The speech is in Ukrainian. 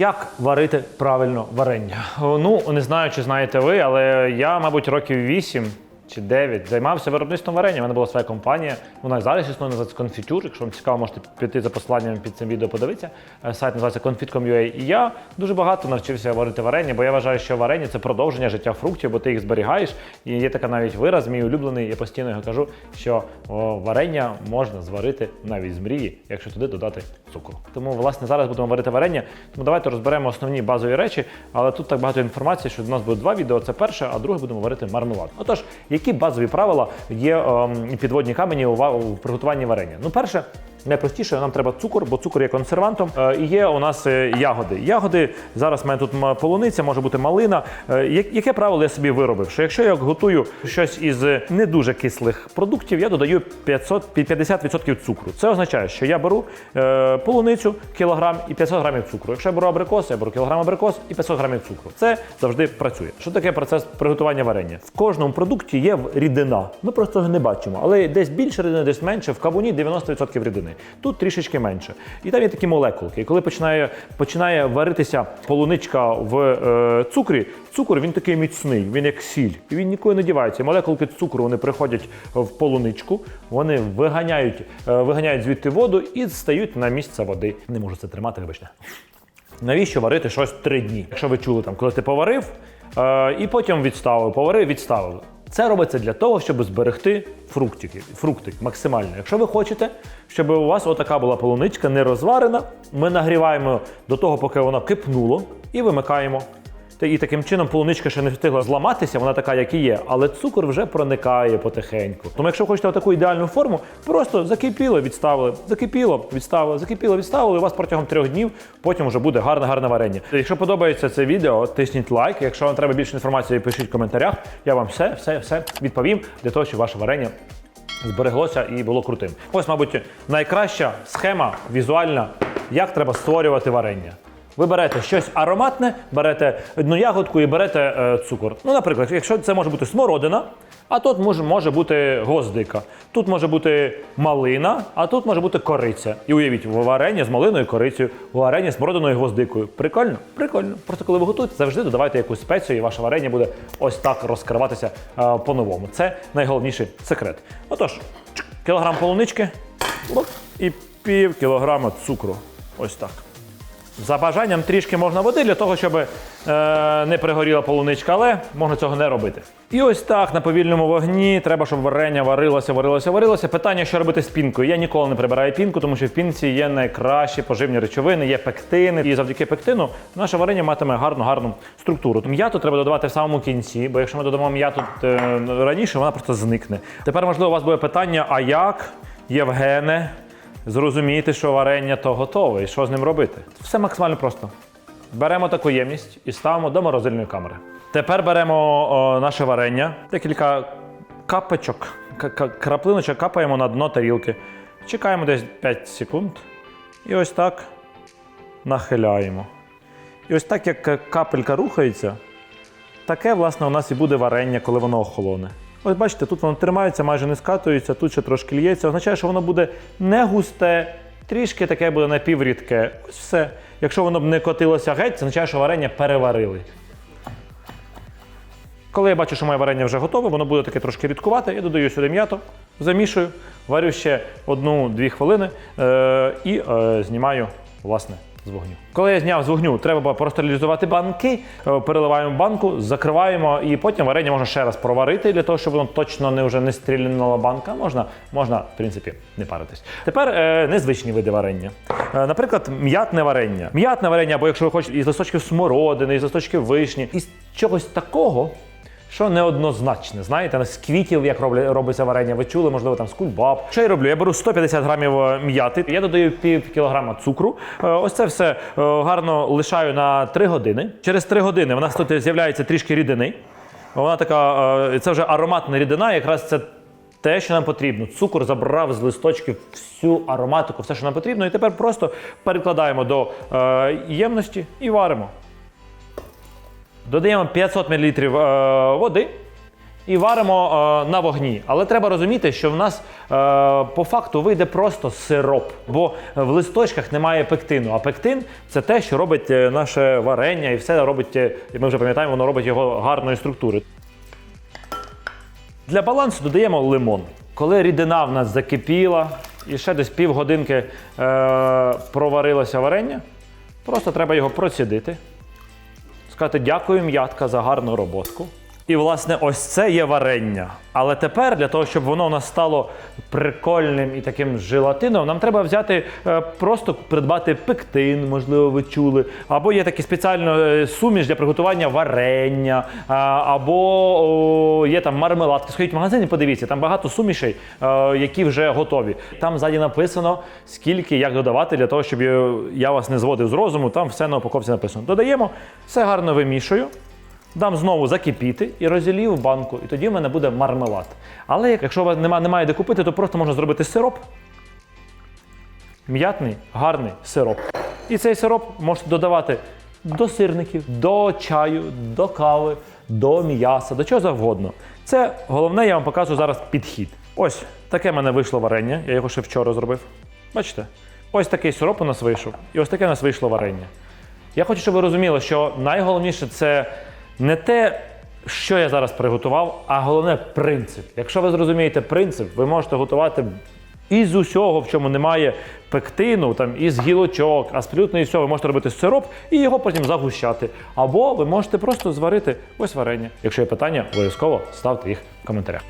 Як варити правильно варення? Ну, не знаю, чи знаєте ви, але я, мабуть, років 8 чи 9 займався виробництвом варення. У мене була своя компанія. Вона зараз існує, називається Конфітюр. Якщо вам цікаво, можете піти за посиланням під цим відео подивитися. Е, Сайт називається confit.com.ua. І я дуже багато навчився варити варення, бо я вважаю, що варення це продовження життя фруктів, бо ти їх зберігаєш. І є така навіть вираз, мій улюблений, я постійно його кажу, що варення можна зварити навіть з мрії, якщо туди додати цукру. Тому, власне, зараз будемо варити варення. Тому давайте розберемо основні базові речі, але тут так багато інформації, що у нас буде два відео. Це перше, а друге будемо варити мармелад. Отож, які базові правила є ем, підводні камені у, приготуванні варення? Ну, перше, найпростіше, нам треба цукор, бо цукор є консервантом. Е, І є у нас е, ягоди. Ягоди зараз в мене тут полуниця, може бути малина. Е, Яке правило я собі виробив? Що якщо я готую щось із не дуже кислих продуктів, я додаю 500, під 50% цукру. Це означає, що я беру полуницю кілограм і 500 грамів цукру. Якщо я беру абрикос, я беру кілограм абрикос і 500 грамів цукру. Це завжди працює. Що таке процес приготування варення? В кожному продукті є рідина. Ми просто не бачимо, але десь більше рідини, десь менше. В кавуні 90% рідини. Тут трішечки менше. І там є такі молекулки. І коли починає, починає варитися полуничка в е, цукрі, цукор він такий міцний, він як сіль. І він ніколи не дівається. Молекулки цукру вони приходять в полуничку, вони виганяють, е, виганяють звідти воду і стають на місце води. Не можу це тримати, вибачте. Навіщо варити щось три дні? Якщо ви чули, там, коли ти поварив е, і потім відставив, поварив, відставив. Це робиться для того, щоб зберегти фруктики, фрукти максимально. Якщо ви хочете, щоб у вас отака була полуничка не розварена, ми нагріваємо до того, поки вона кипнуло, і вимикаємо. Та І таким чином полуничка ще не встигла зламатися, вона така, як і є, але цукор вже проникає потихеньку. Тому, якщо хочете таку ідеальну форму, просто закипіло, відставили, закипіло, відставили, закипіло, відставили. У вас протягом трьох днів потім вже буде гарне гарне варення. Якщо подобається це відео, тисніть лайк. Якщо вам треба більше інформації, пишіть в коментарях. Я вам все, все, все відповім для того, щоб ваше варення збереглося і було крутим. Ось, мабуть, найкраща схема візуальна, як треба створювати варення. Ви берете щось ароматне, берете одну ягодку і берете е, цукор. Ну, наприклад, якщо це може бути смородина, а тут може, може бути гвоздика. Тут може бути малина, а тут може бути кориця. І уявіть, варення з малиною корицею, варення з смородиною і гвоздикою. Прикольно? Прикольно. Просто коли ви готуєте, завжди додавайте якусь спецію, і ваше варення буде ось так розкриватися е, по-новому. Це найголовніший секрет. Отож, кілограм полунички і пів кілограма цукру. Ось так. За бажанням трішки можна води для того, щоб е, не пригоріла полуничка, але можна цього не робити. І ось так на повільному вогні треба, щоб варення варилося, варилося, варилося. Питання, що робити з пінкою. Я ніколи не прибираю пінку, тому що в пінці є найкращі поживні речовини, є пектини. І завдяки пектину наше варення матиме гарну, гарну структуру. М'яту треба додавати в самому кінці, бо якщо ми додамо м'яту е, раніше, вона просто зникне. Тепер, можливо, у вас буде питання: а як, Євгене? Зрозуміти, що варення то готове і що з ним робити. Все максимально просто. Беремо таку ємність і ставимо до морозильної камери. Тепер беремо о, наше варення, декілька капочок, краплиночок капаємо на дно тарілки. Чекаємо десь 5 секунд. І ось так нахиляємо. І ось так, як капелька рухається, таке, власне, у нас і буде варення, коли воно охолоне. Ось бачите, тут воно тримається, майже не скатується, тут ще трошки лється. Означає, що воно буде не густе, трішки таке буде напіврідке. Ось все. Якщо воно б не котилося геть, це означає, що варення переварили. Коли я бачу, що моє варення вже готове, воно буде таке трошки рідкувати, я додаю сюди м'ято, замішую, варю ще одну-дві хвилини е- і е- знімаю, власне, з вогню. Коли я зняв з вогню, треба простерилізувати банки, е, переливаємо банку, закриваємо, і потім варення можна ще раз проварити для того, щоб воно точно не вже не стрілянула банка. Можна, можна, в принципі, не паритись. Тепер е, незвичні види варення. Е, наприклад, м'ятне варення. М'ятне варення, або якщо ви хочете із листочків смородини, із листочків вишні, із чогось такого. Що неоднозначне, знаєте, з квітів, як робиться варення, ви чули, можливо, там з кульбаб. Що я роблю? Я беру 150 грамів е, м'яти, я додаю пів кілограма цукру. Е, Ось це все е, гарно лишаю на 3 години. Через 3 години в нас тут з'являється трішки рідини. Вона така, це вже ароматна рідина, якраз це те, що нам потрібно. Цукор забрав з листочків всю ароматику, все, що нам потрібно, і тепер просто перекладаємо до е, ємності і варимо. Додаємо 500 мл е, води і варимо е, на вогні. Але треба розуміти, що в нас е, по факту вийде просто сироп, бо в листочках немає пектину. А пектин це те, що робить наше варення, і все робить, ми вже пам'ятаємо, воно робить його гарної структури. Для балансу додаємо лимон. Коли рідина в нас закипіла і ще десь півгодинки е, проварилося варення, просто треба його процідити. Сказати дякую, м'ятка, за гарну роботку. І, власне, ось це є варення. Але тепер, для того, щоб воно у нас стало прикольним і таким желатином, нам треба взяти, е, просто придбати пектин, можливо, ви чули. Або є такі спеціально е, суміш для приготування варення, або є там мармеладки. Сходіть в магазин і подивіться, там багато сумішей, е, які вже готові. Там ззаді написано, скільки як додавати для того, щоб я вас не зводив з розуму. Там все на упаковці написано. Додаємо, все гарно вимішую. Дам знову закипіти і розділію в банку, і тоді в мене буде мармелад. Але якщо у вас немає, немає де купити, то просто можна зробити сироп. М'ятний, гарний сироп. І цей сироп можете додавати до сирників, до чаю, до кави, до м'яса, до чого завгодно. Це головне, я вам покажу зараз підхід. Ось таке в мене вийшло варення. Я його ще вчора зробив. Бачите? Ось такий сироп у нас вийшов, і ось таке у нас вийшло варення. Я хочу, щоб ви розуміли, що найголовніше це не те, що я зараз приготував, а головне принцип. Якщо ви зрозумієте принцип, ви можете готувати із усього, в чому немає пектину, там із гілочок, абсолютно із всього, ви можете робити сироп і його потім загущати. Або ви можете просто зварити ось варення. Якщо є питання, обов'язково ставте їх в коментарях.